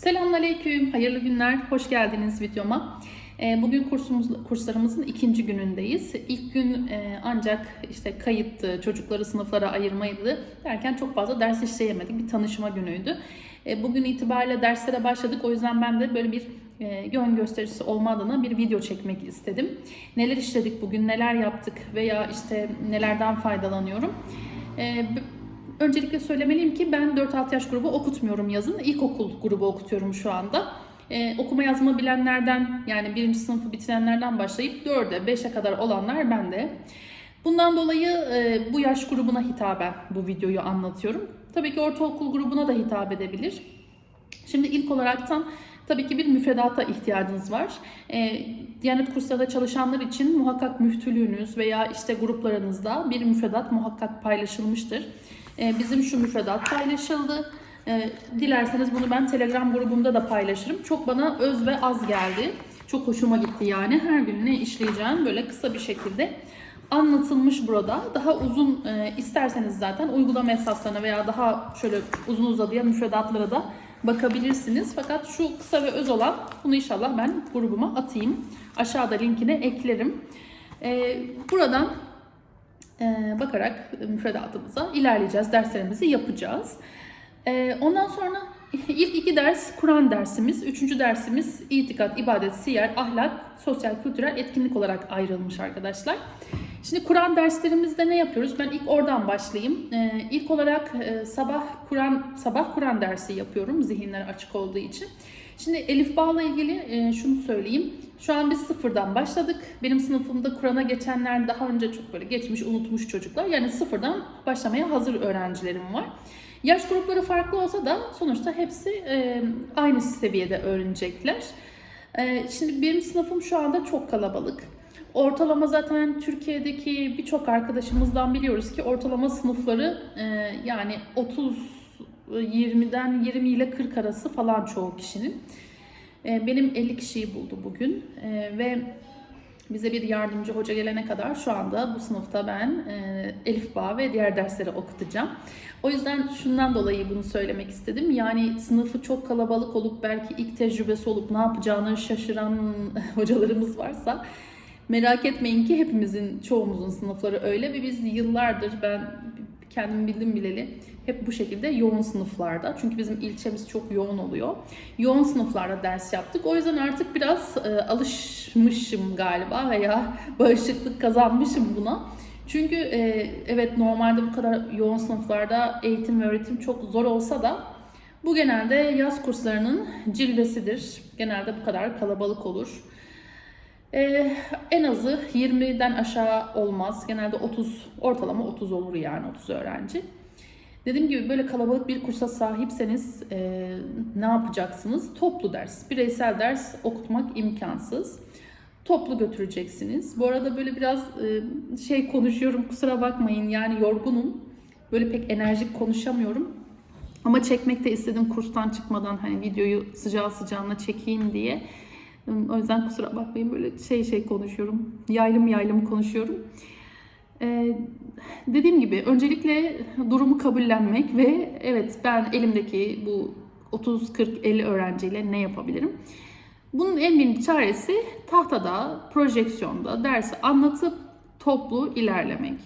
Selamünaleyküm, hayırlı günler, hoş geldiniz videoma. Ee, Bugün kursumuz, kurslarımızın ikinci günündeyiz. İlk gün e, ancak işte kayıttı, çocukları sınıflara ayırmaydı derken çok fazla ders işleyemedik. Bir tanışma günüydü. E, Bugün itibariyle derslere başladık. O yüzden ben de böyle bir e, yön gösterisi olma adına bir video çekmek istedim. Neler işledik bugün, neler yaptık veya işte nelerden faydalanıyorum. E, Öncelikle söylemeliyim ki ben 4-6 yaş grubu okutmuyorum yazın. İlkokul grubu okutuyorum şu anda. Ee, okuma yazma bilenlerden yani birinci sınıfı bitirenlerden başlayıp 4'e 5'e kadar olanlar bende. Bundan dolayı e, bu yaş grubuna hitaben bu videoyu anlatıyorum. Tabii ki ortaokul grubuna da hitap edebilir. Şimdi ilk olaraktan tabii ki bir müfredata ihtiyacınız var. Ee, Diyanet kurslarında çalışanlar için muhakkak müftülüğünüz veya işte gruplarınızda bir müfredat muhakkak paylaşılmıştır. Ee, bizim şu müfredat paylaşıldı. Ee, dilerseniz bunu ben Telegram grubumda da paylaşırım. Çok bana öz ve az geldi. Çok hoşuma gitti yani. Her gün ne işleyeceğim böyle kısa bir şekilde anlatılmış burada. Daha uzun e, isterseniz zaten uygulama esaslarına veya daha şöyle uzun uzadıya müfredatlara da bakabilirsiniz. Fakat şu kısa ve öz olan bunu inşallah ben grubuma atayım. Aşağıda linkine eklerim. E, buradan bakarak müfredatımıza ilerleyeceğiz. Derslerimizi yapacağız. E, ondan sonra ilk iki ders Kur'an dersimiz. Üçüncü dersimiz itikat, ibadet, siyer, ahlak, sosyal, kültürel etkinlik olarak ayrılmış arkadaşlar. Şimdi Kur'an derslerimizde ne yapıyoruz? Ben ilk oradan başlayayım. Ee, ilk olarak e, sabah Kur'an sabah Kur'an dersi yapıyorum zihinler açık olduğu için. Şimdi Elif Bağ'la ilgili e, şunu söyleyeyim. Şu an biz sıfırdan başladık. Benim sınıfımda Kur'an'a geçenler daha önce çok böyle geçmiş, unutmuş çocuklar. Yani sıfırdan başlamaya hazır öğrencilerim var. Yaş grupları farklı olsa da sonuçta hepsi e, aynı seviyede öğrenecekler. E, şimdi benim sınıfım şu anda çok kalabalık. Ortalama zaten Türkiye'deki birçok arkadaşımızdan biliyoruz ki ortalama sınıfları yani 30 20'den 20 ile 40 arası falan çoğu kişinin. E, benim 50 kişiyi buldu bugün E, ve bize bir yardımcı hoca gelene kadar şu anda bu sınıfta ben e, Elif Bağ ve diğer dersleri okutacağım. O yüzden şundan dolayı bunu söylemek istedim. Yani sınıfı çok kalabalık olup belki ilk tecrübesi olup ne yapacağını şaşıran hocalarımız varsa merak etmeyin ki hepimizin çoğumuzun sınıfları öyle ve biz yıllardır ben kendim bildim bileli hep bu şekilde yoğun sınıflarda. Çünkü bizim ilçemiz çok yoğun oluyor. Yoğun sınıflarda ders yaptık. O yüzden artık biraz e, alışmışım galiba veya bağışıklık kazanmışım buna. Çünkü e, evet normalde bu kadar yoğun sınıflarda eğitim ve öğretim çok zor olsa da bu genelde yaz kurslarının cilvesidir. Genelde bu kadar kalabalık olur. Ee, en azı 20'den aşağı olmaz. Genelde 30, ortalama 30 olur yani 30 öğrenci. Dediğim gibi böyle kalabalık bir kursa sahipseniz e, ne yapacaksınız? Toplu ders, bireysel ders okutmak imkansız. Toplu götüreceksiniz. Bu arada böyle biraz e, şey konuşuyorum kusura bakmayın yani yorgunum. Böyle pek enerjik konuşamıyorum. Ama çekmek de istedim kurstan çıkmadan hani videoyu sıcağı sıcağına çekeyim diye. O yüzden kusura bakmayın böyle şey şey konuşuyorum. Yaylım yaylım konuşuyorum. Ee, dediğim gibi öncelikle durumu kabullenmek ve evet ben elimdeki bu 30 40 50 öğrenciyle ne yapabilirim? Bunun en birinci çaresi tahtada, projeksiyonda dersi anlatıp toplu ilerlemek.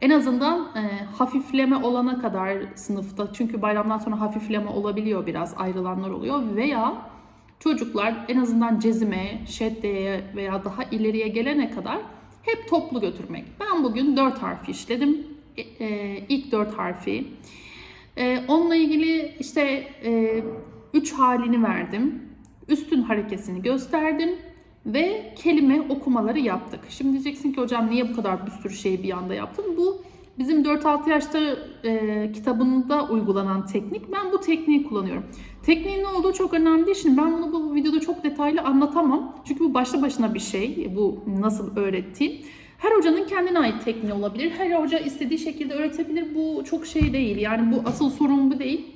En azından e, hafifleme olana kadar sınıfta çünkü bayramdan sonra hafifleme olabiliyor biraz ayrılanlar oluyor veya çocuklar en azından cezime, şeddeye veya daha ileriye gelene kadar hep toplu götürmek. Ben bugün 4 harfi işledim. E, e, ilk 4 harfi. E, onunla ilgili işte 3 e, halini verdim. Üstün harekesini gösterdim ve kelime okumaları yaptık. Şimdi diyeceksin ki hocam niye bu kadar bir sürü şeyi bir anda yaptın? Bu bizim 4-6 yaşta e, kitabında uygulanan teknik. Ben bu tekniği kullanıyorum. Tekniğin ne olduğu çok önemli değil. Şimdi ben bunu bu videoda çok detaylı anlatamam. Çünkü bu başlı başına bir şey. Bu nasıl öğrettiğim. Her hocanın kendine ait tekniği olabilir. Her hoca istediği şekilde öğretebilir. Bu çok şey değil. Yani bu asıl sorun bu değil.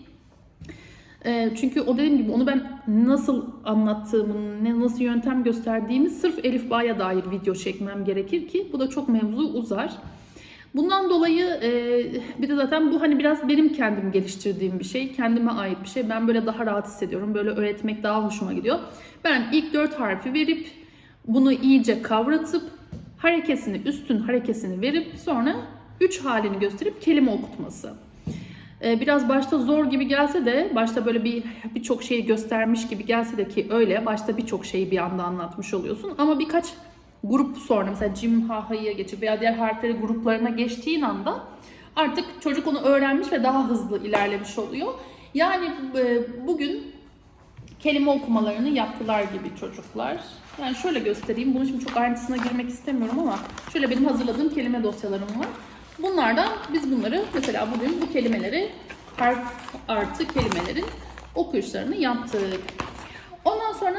E, çünkü o dediğim gibi onu ben nasıl anlattığımı, ne nasıl yöntem gösterdiğimi sırf Elif Bağ'a dair video çekmem gerekir ki bu da çok mevzu uzar. Bundan dolayı e, bir de zaten bu hani biraz benim kendim geliştirdiğim bir şey. Kendime ait bir şey. Ben böyle daha rahat hissediyorum. Böyle öğretmek daha hoşuma gidiyor. Ben ilk dört harfi verip bunu iyice kavratıp harekesini, üstün harekesini verip sonra üç halini gösterip kelime okutması. Ee, Biraz başta zor gibi gelse de başta böyle bir birçok şeyi göstermiş gibi gelse de ki öyle başta birçok şeyi bir anda anlatmış oluyorsun ama birkaç grup sonra mesela cim ha geçip veya diğer harfleri gruplarına geçtiğin anda artık çocuk onu öğrenmiş ve daha hızlı ilerlemiş oluyor. Yani e, bugün kelime okumalarını yaptılar gibi çocuklar. Yani şöyle göstereyim. Bunu şimdi çok ayrıntısına girmek istemiyorum ama şöyle benim hazırladığım kelime dosyalarım var. Bunlardan biz bunları mesela bugün bu kelimeleri harf artı kelimelerin okuyuşlarını yaptık. Ondan sonra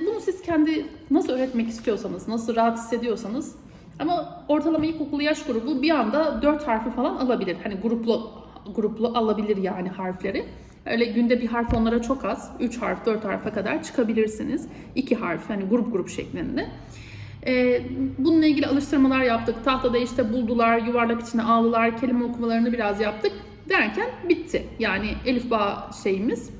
bunu siz kendi nasıl öğretmek istiyorsanız, nasıl rahat hissediyorsanız ama ortalama ilkokul yaş grubu bir anda dört harfi falan alabilir. Hani gruplu gruplu alabilir yani harfleri. Öyle günde bir harf onlara çok az. 3 harf, 4 harfe kadar çıkabilirsiniz. 2 harf hani grup grup şeklinde. Ee, bununla ilgili alıştırmalar yaptık. Tahtada işte buldular, yuvarlak içine aldılar, kelime okumalarını biraz yaptık. Derken bitti. Yani Elif Bağ şeyimiz.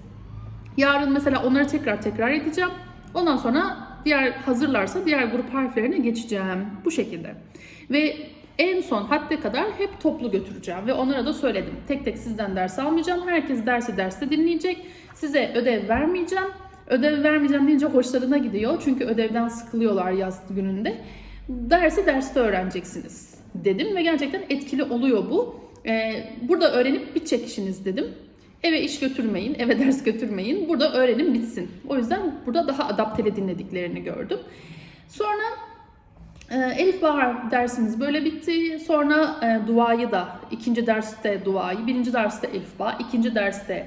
Yarın mesela onları tekrar tekrar edeceğim. Ondan sonra diğer hazırlarsa diğer grup harflerine geçeceğim. Bu şekilde. Ve en son hadde kadar hep toplu götüreceğim ve onlara da söyledim. Tek tek sizden ders almayacağım. Herkes dersi derste dinleyecek. Size ödev vermeyeceğim. Ödev vermeyeceğim deyince hoşlarına gidiyor. Çünkü ödevden sıkılıyorlar yaz gününde. Dersi derste öğreneceksiniz dedim ve gerçekten etkili oluyor bu. Ee, burada öğrenip bitecek işiniz dedim. Eve iş götürmeyin, eve ders götürmeyin. Burada öğrenin bitsin. O yüzden burada daha adapteli dinlediklerini gördüm. Sonra e, Elif Bahar dersimiz böyle bitti. Sonra e, duayı da ikinci derste duayı, birinci derste Elif Bahar, ikinci derste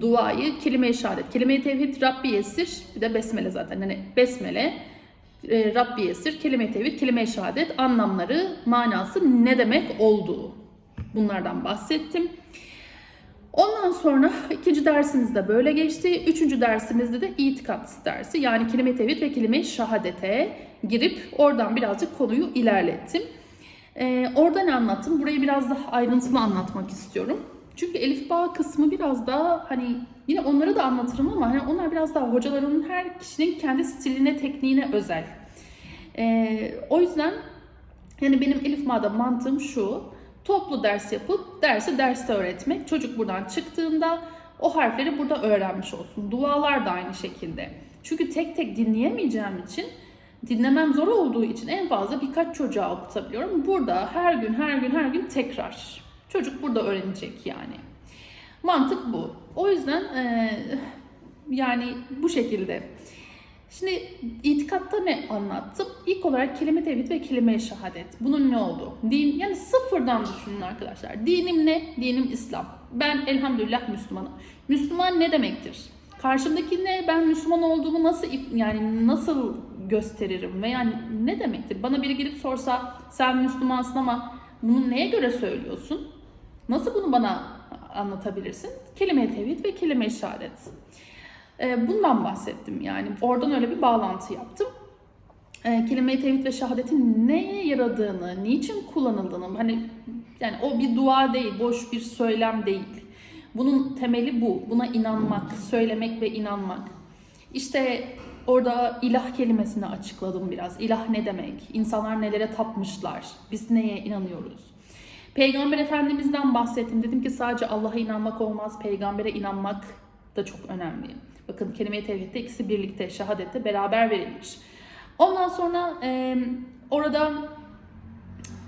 duayı, kelime-i şehadet, kelime-i tevhid, Rabbi Yesir, bir de besmele zaten. Hani besmele, e, Rabbi Yesir, kelime-i tevhid, kelime-i şehadet anlamları, manası ne demek olduğu. Bunlardan bahsettim. Ondan sonra ikinci dersimiz de böyle geçti. Üçüncü dersimizde de itikat dersi yani kelime tevhid ve kelime şahadete girip oradan birazcık konuyu ilerlettim. Ee, orada ne anlattım? Burayı biraz daha ayrıntılı anlatmak istiyorum. Çünkü Elif Bağ kısmı biraz daha hani yine onları da anlatırım ama hani onlar biraz daha hocaların her kişinin kendi stiline, tekniğine özel. Ee, o yüzden yani benim Elif Bağ'da mantığım şu. Toplu ders yapıp dersi derste öğretmek. Çocuk buradan çıktığında o harfleri burada öğrenmiş olsun. Dualar da aynı şekilde. Çünkü tek tek dinleyemeyeceğim için dinlemem zor olduğu için en fazla birkaç çocuğa okutabiliyorum. Burada her gün her gün her gün tekrar. Çocuk burada öğrenecek yani. Mantık bu. O yüzden eee, yani bu şekilde. Şimdi itikatta ne anlattım? İlk olarak kelime tevhid ve kelime şehadet. Bunun ne oldu? Din yani sıfırdan düşünün arkadaşlar. Dinim ne? Dinim İslam. Ben elhamdülillah Müslümanım. Müslüman ne demektir? Karşımdaki ne? Ben Müslüman olduğumu nasıl yani nasıl gösteririm veya ne demektir? Bana biri gelip sorsa sen Müslümansın ama bunu neye göre söylüyorsun? Nasıl bunu bana anlatabilirsin? Kelime tevhid ve kelime şehadet. Ee, Bundan bahsettim yani. Oradan öyle bir bağlantı yaptım. Ee, Kelime-i tevhid ve şehadetin neye yaradığını, niçin kullanıldığını, hani yani o bir dua değil, boş bir söylem değil. Bunun temeli bu. Buna inanmak, söylemek ve inanmak. İşte orada ilah kelimesini açıkladım biraz. İlah ne demek? İnsanlar nelere tapmışlar? Biz neye inanıyoruz? Peygamber Efendimiz'den bahsettim. Dedim ki sadece Allah'a inanmak olmaz, peygambere inanmak da çok önemli. Bakın kelime-i tevhidde ikisi birlikte, şehadette beraber verilmiş. Ondan sonra e, orada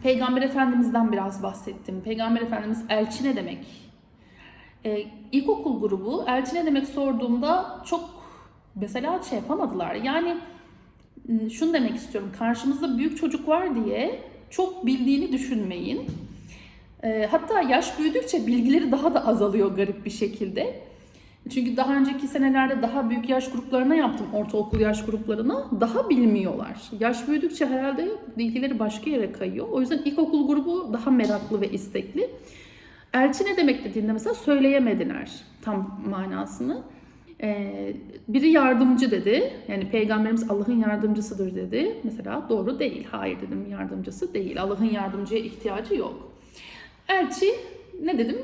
Peygamber Efendimiz'den biraz bahsettim. Peygamber Efendimiz elçi ne demek? E, ilkokul grubu elçi ne demek sorduğumda çok mesela şey yapamadılar. Yani şunu demek istiyorum. Karşımızda büyük çocuk var diye çok bildiğini düşünmeyin. E, hatta yaş büyüdükçe bilgileri daha da azalıyor garip bir şekilde. Çünkü daha önceki senelerde daha büyük yaş gruplarına yaptım, ortaokul yaş gruplarına. Daha bilmiyorlar. Yaş büyüdükçe herhalde bilgileri başka yere kayıyor. O yüzden ilkokul grubu daha meraklı ve istekli. Elçi ne demek dediğinde mesela söyleyemediler tam manasını. Ee, biri yardımcı dedi. Yani peygamberimiz Allah'ın yardımcısıdır dedi. Mesela doğru değil. Hayır dedim yardımcısı değil. Allah'ın yardımcıya ihtiyacı yok. Elçi ne dedim?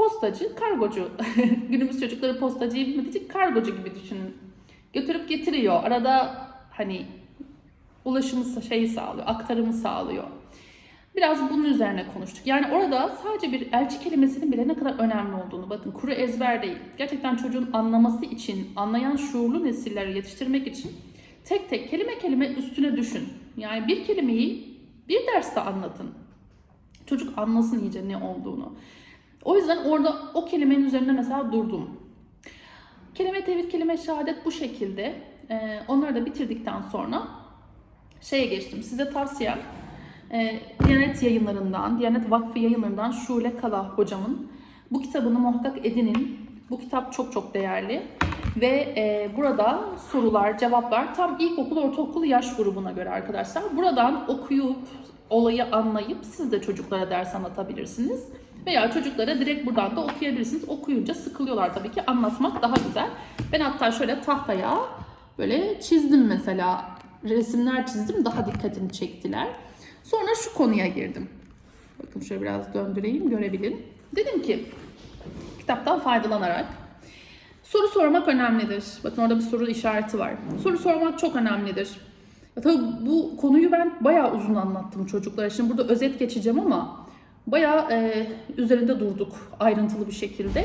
Postacı, kargocu. Günümüz çocukları postacıyı bilmediği için kargocu gibi düşünün. Götürüp getiriyor. Arada hani ulaşımı şeyi sağlıyor, aktarımı sağlıyor. Biraz bunun üzerine konuştuk. Yani orada sadece bir elçi kelimesinin bile ne kadar önemli olduğunu bakın kuru ezber değil. Gerçekten çocuğun anlaması için, anlayan şuurlu nesilleri yetiştirmek için tek tek kelime kelime üstüne düşün. Yani bir kelimeyi bir derste anlatın. Çocuk anlasın iyice ne olduğunu. O yüzden orada o kelimenin üzerinde mesela durdum. Kelime tevhid, kelime şehadet bu şekilde. Ee, onları da bitirdikten sonra şeye geçtim. Size tavsiyem e, Diyanet yayınlarından, Diyanet Vakfı yayınlarından Şule Kala hocamın bu kitabını muhakkak edinin. Bu kitap çok çok değerli. Ve e, burada sorular, cevaplar tam ilkokul, ortaokul yaş grubuna göre arkadaşlar. Buradan okuyup, olayı anlayıp siz de çocuklara ders anlatabilirsiniz. Veya çocuklara direkt buradan da okuyabilirsiniz. Okuyunca sıkılıyorlar tabii ki. Anlatmak daha güzel. Ben hatta şöyle tahtaya böyle çizdim mesela. Resimler çizdim. Daha dikkatimi çektiler. Sonra şu konuya girdim. Bakın şöyle biraz döndüreyim görebilin. Dedim ki kitaptan faydalanarak soru sormak önemlidir. Bakın orada bir soru işareti var. Soru sormak çok önemlidir. Ya tabii bu konuyu ben bayağı uzun anlattım çocuklara. Şimdi burada özet geçeceğim ama bayağı e, üzerinde durduk ayrıntılı bir şekilde.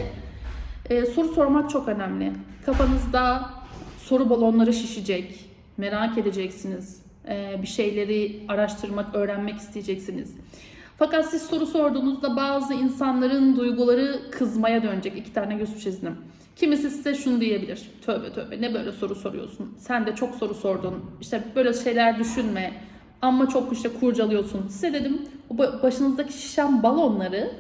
E, soru sormak çok önemli. Kafanızda soru balonları şişecek. Merak edeceksiniz. E, bir şeyleri araştırmak, öğrenmek isteyeceksiniz. Fakat siz soru sorduğunuzda bazı insanların duyguları kızmaya dönecek. İki tane göz çizdim. Kimisi size şunu diyebilir. Tövbe tövbe ne böyle soru soruyorsun. Sen de çok soru sordun. İşte böyle şeyler düşünme. Ama çok işte kurcalıyorsun. Size dedim başınızdaki şişen balonları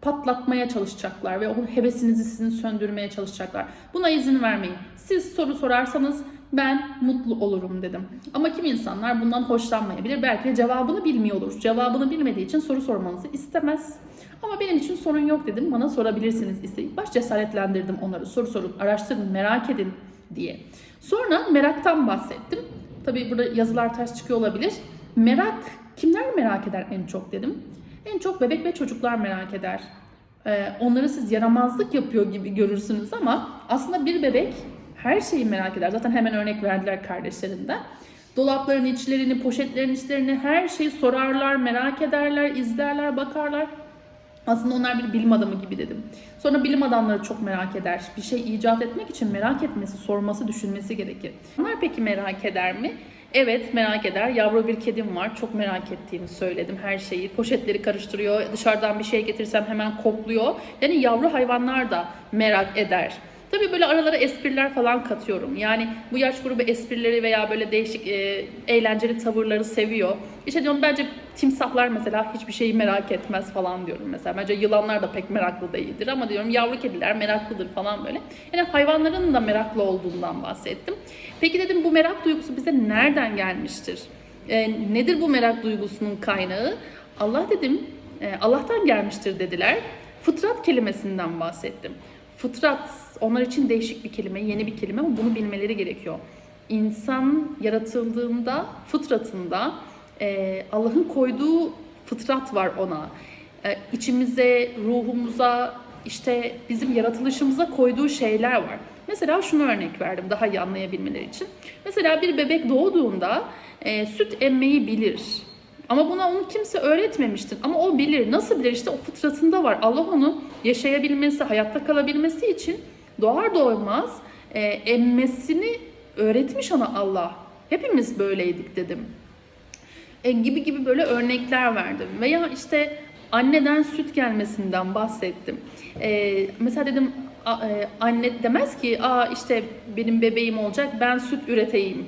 patlatmaya çalışacaklar ve o hevesinizi sizin söndürmeye çalışacaklar. Buna izin vermeyin. Siz soru sorarsanız ben mutlu olurum dedim. Ama kim insanlar bundan hoşlanmayabilir. Belki cevabını bilmiyor olur. Cevabını bilmediği için soru sormanızı istemez. Ama benim için sorun yok dedim. Bana sorabilirsiniz isteyip baş cesaretlendirdim onları. Soru sorun, araştırın, merak edin diye. Sonra meraktan bahsettim. Tabii burada yazılar ters çıkıyor olabilir. Merak, kimler merak eder en çok dedim. En çok bebek ve çocuklar merak eder. Ee, onları siz yaramazlık yapıyor gibi görürsünüz ama aslında bir bebek her şeyi merak eder. Zaten hemen örnek verdiler kardeşlerinden. Dolapların içlerini, poşetlerin içlerini her şeyi sorarlar, merak ederler, izlerler, bakarlar. Aslında onlar bir bilim adamı gibi dedim. Sonra bilim adamları çok merak eder. Bir şey icat etmek için merak etmesi, sorması, düşünmesi gerekir. Onlar peki merak eder mi? Evet merak eder. Yavru bir kedim var. Çok merak ettiğini söyledim her şeyi. Poşetleri karıştırıyor. Dışarıdan bir şey getirsem hemen kokluyor. Yani yavru hayvanlar da merak eder. Tabii böyle aralara espriler falan katıyorum. Yani bu yaş grubu esprileri veya böyle değişik e, eğlenceli tavırları seviyor. İşte diyorum bence timsahlar mesela hiçbir şeyi merak etmez falan diyorum mesela. Bence yılanlar da pek meraklı değildir ama diyorum yavru kediler meraklıdır falan böyle. Yani hayvanların da meraklı olduğundan bahsettim. Peki dedim bu merak duygusu bize nereden gelmiştir? E, nedir bu merak duygusunun kaynağı? Allah dedim, e, Allah'tan gelmiştir dediler. Fıtrat kelimesinden bahsettim. Fıtrat onlar için değişik bir kelime, yeni bir kelime ama bunu bilmeleri gerekiyor. İnsan yaratıldığında fıtratında e, Allah'ın koyduğu fıtrat var ona. E, içimize, ruhumuza, işte bizim yaratılışımıza koyduğu şeyler var. Mesela şunu örnek verdim daha iyi anlayabilmeleri için. Mesela bir bebek doğduğunda e, süt emmeyi bilir. Ama buna onu kimse öğretmemiştir. Ama o bilir. Nasıl bilir? İşte o fıtratında var. Allah onu yaşayabilmesi, hayatta kalabilmesi için doğar doğmaz e, emmesini öğretmiş ona Allah. Hepimiz böyleydik dedim. E, gibi gibi böyle örnekler verdim. Veya işte anneden süt gelmesinden bahsettim. E, mesela dedim e, anne demez ki aa işte benim bebeğim olacak ben süt üreteyim.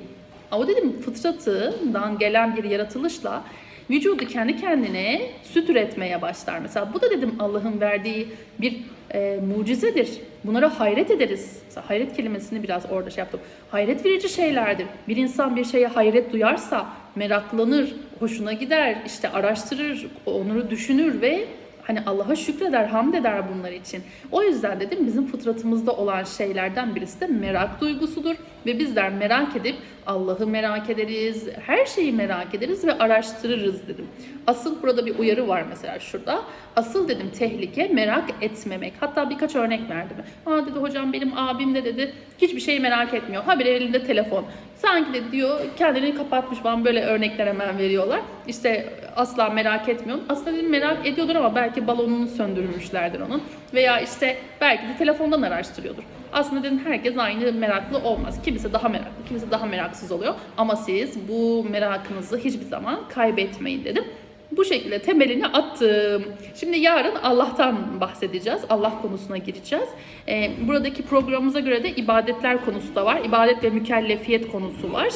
Ama dedim fıtratından gelen bir yaratılışla vücudu kendi kendine süt üretmeye başlar. Mesela bu da dedim Allah'ın verdiği bir e, mucizedir. Bunlara hayret ederiz. Mesela hayret kelimesini biraz orada şey yaptım. Hayret verici şeylerdir. Bir insan bir şeye hayret duyarsa meraklanır, hoşuna gider, işte araştırır, onları düşünür ve hani Allah'a şükreder, hamd eder bunlar için. O yüzden dedim bizim fıtratımızda olan şeylerden birisi de merak duygusudur ve bizler merak edip Allah'ı merak ederiz, her şeyi merak ederiz ve araştırırız dedim. Asıl burada bir uyarı var mesela şurada. Asıl dedim tehlike merak etmemek. Hatta birkaç örnek verdim. Aa dedi hocam benim abim de dedi hiçbir şeyi merak etmiyor. Ha bir elinde telefon. Sanki de diyor kendini kapatmış falan böyle örnekler hemen veriyorlar. İşte asla merak etmiyorum. Aslında dedim merak ediyordur ama belki balonunu söndürmüşlerdir onun. Veya işte belki de telefondan araştırıyordur. Aslında dedim herkes aynı meraklı olmaz. Kimisi daha meraklı, kimisi daha meraksız oluyor. Ama siz bu merakınızı hiçbir zaman kaybetmeyin dedim. Bu şekilde temelini attım. Şimdi yarın Allah'tan bahsedeceğiz. Allah konusuna gireceğiz. Ee, buradaki programımıza göre de ibadetler konusu da var. İbadet ve mükellefiyet konusu var.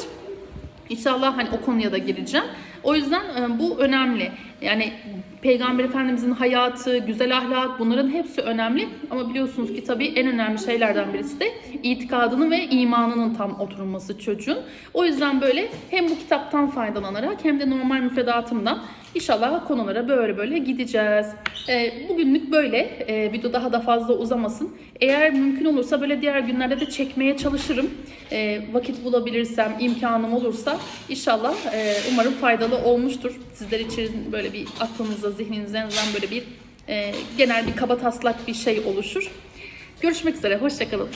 İnşallah hani o konuya da gireceğim. O yüzden e, bu önemli. Yani Peygamber Efendimizin hayatı, güzel ahlak bunların hepsi önemli. Ama biliyorsunuz ki tabii en önemli şeylerden birisi de itikadının ve imanının tam oturması çocuğun. O yüzden böyle hem bu kitaptan faydalanarak hem de normal müfredatımdan inşallah konulara böyle böyle gideceğiz. E, bugünlük böyle. E, video daha da fazla uzamasın. Eğer mümkün olursa böyle diğer günlerde de çekmeye çalışırım. E, vakit bulabilirsem, imkanım olursa inşallah e, umarım faydalı olmuştur. Sizler için böyle bir aklınızda, zihninizden böyle bir e, genel bir kaba taslak bir şey oluşur. Görüşmek üzere, hoşçakalın.